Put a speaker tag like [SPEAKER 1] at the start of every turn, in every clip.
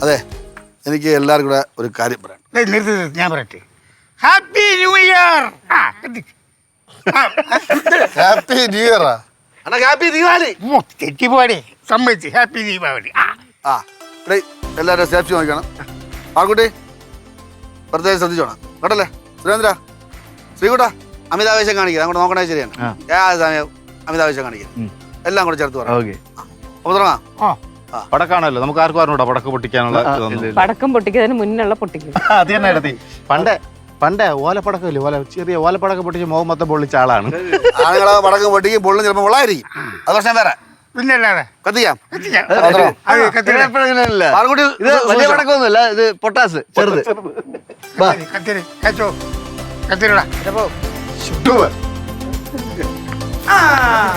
[SPEAKER 1] അതെ എനിക്ക് എല്ലാവരും കൂടെ ഒരു കാര്യം പറയാം
[SPEAKER 2] ദേ, നിർത്ത് നിർത്ത്, ഞാൻ പറയട്ടെ. ഹാപ്പി ന്യൂ ഇയർ ആ
[SPEAKER 1] ഹാപ്പി ന്യൂ ഇയർ
[SPEAKER 3] അണ്ണാ ഹാപ്പി ദീപാവലി
[SPEAKER 2] ഓ, തെറ്റിപ്പോടെ സമ്മതിച്ച്. ഹാപ്പി ദീപാവലി ആ.
[SPEAKER 1] ആ ഇവിടെ എല്ലാവരും സേഫ്റ്റി നോക്കണം ആൾക്കുട്ടി പ്രത്യേകം ശ്രദ്ധിച്ചോണം. കേട്ടല്ലേ? സുരേന്ദ്ര ശ്രീകുട്ട. അമിതാവേശം കാണിക്കുക അങ്ങോട്ട് നോക്കണേ ശരിയാണ്.
[SPEAKER 4] ആ.
[SPEAKER 1] ഏത് സമയം അമിതാവേശം കാണിക്കുക എല്ലാം കൂടെ ചേർത്ത് പറയാം
[SPEAKER 4] ഓക്കെ.
[SPEAKER 1] അപ്പൊ തുടങ്ങാം
[SPEAKER 2] ഓ
[SPEAKER 5] പടക്കാണല്ലോ. നമുക്ക് ആർക്കും അറിഞ്ഞൂടാ പടക്ക പൊട്ടിക്കാനുള്ള ഇതൊന്നും.
[SPEAKER 6] പടക്കം പൊട്ടിക്കുന്നതിന് മുന്നുള്ള പൊട്ടിക്കും.
[SPEAKER 5] അത് തന്നെ എടുത്തി പണ്ട് പണ്ട് ഓലപ്പടക്കമില്ലേ ഓല ചെറിയ ഓലപ്പടക്കം പൊട്ടിച്ച് മുഖം മൊത്തം പൊള്ളിച്ച ആളാണ്.
[SPEAKER 1] ആണുങ്ങളെ പടക്കം പൊട്ടിക്കും പൊള്ളും ചിലപ്പോൾ കൊള്ളായിരിക്കും. അത് പ്രശ്നം വേറെ.
[SPEAKER 2] പിന്നെ അല്ലാതെ
[SPEAKER 1] കത്തിക്കാം.
[SPEAKER 2] കത്തിക്കാം.
[SPEAKER 1] അതോ?
[SPEAKER 2] അത് കത്തിരി
[SPEAKER 4] ഇപ്പോഴങ്ങനെയല്ല
[SPEAKER 1] ആൾക്കുട്ടി
[SPEAKER 4] ഇത് വലിയ പടക്കമൊന്നുമല്ല ഇത് പൊട്ടാസ് ചെറുത്.
[SPEAKER 2] കത്തിരി കച്ചോ. കത്തിരിടാ.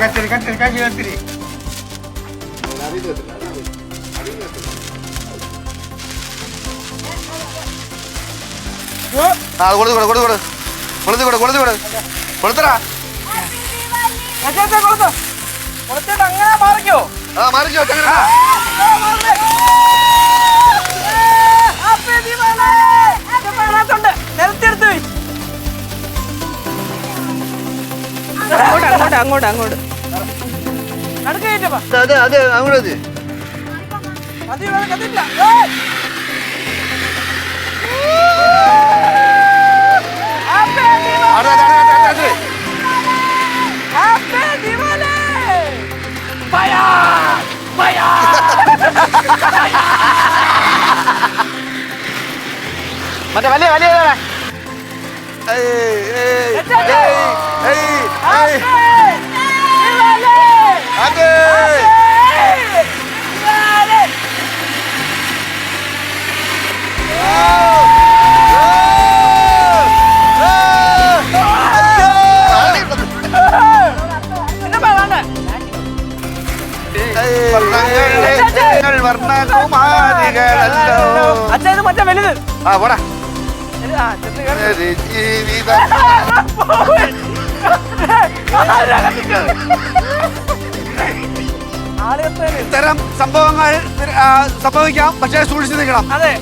[SPEAKER 2] കത്തിരി കത്തിരി കത്തി കത്തിരി.
[SPEAKER 1] ആ കൊടുത്തു കൊടു കൊടുത്തു കൊടു കൊടുത്തു കൊടു കൊടുത്തു കൊടു കൊടുത്തടാ. ആ മാറിക്കോ അങ്ങനെ ഇടാ.
[SPEAKER 6] അങ്ങോട്ട് അങ്ങോട്ട് അങ്ങോട്ട് അങ്ങോട്ട്.
[SPEAKER 4] അതെ അതെ അങ്ങോട്ട്
[SPEAKER 1] അവിടെ,
[SPEAKER 5] മറ്റേ വലിയ വലിയ ഇതാണ്.
[SPEAKER 1] ഏയ്, ഏയ്, ഏയ്, ഏയ്, ഏയ്. അതെ. ഏയ്, വർണ്ണങ്ങൾ വർണ്ണകുമാരികളല്ലോ. ആ, പോടാ. ഇത്തരം സംഭവങ്ങൾ സംഭവിക്കാം. പക്ഷേ സൂക്ഷിച്ചു നിൽക്കണം. അതെ.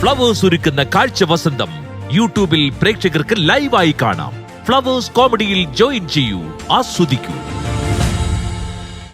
[SPEAKER 7] ഫ്ലവേഴ്സ് ഒരുക്കുന്ന കാഴ്ച വസന്തം. യൂട്യൂബിൽ പ്രേക്ഷകർക്ക് ലൈവായി കാണാം. ഫ്ലവേഴ്സ് കോമഡിയിൽ ജോയിൻ ചെയ്യൂ ആസ്വദിക്കൂ.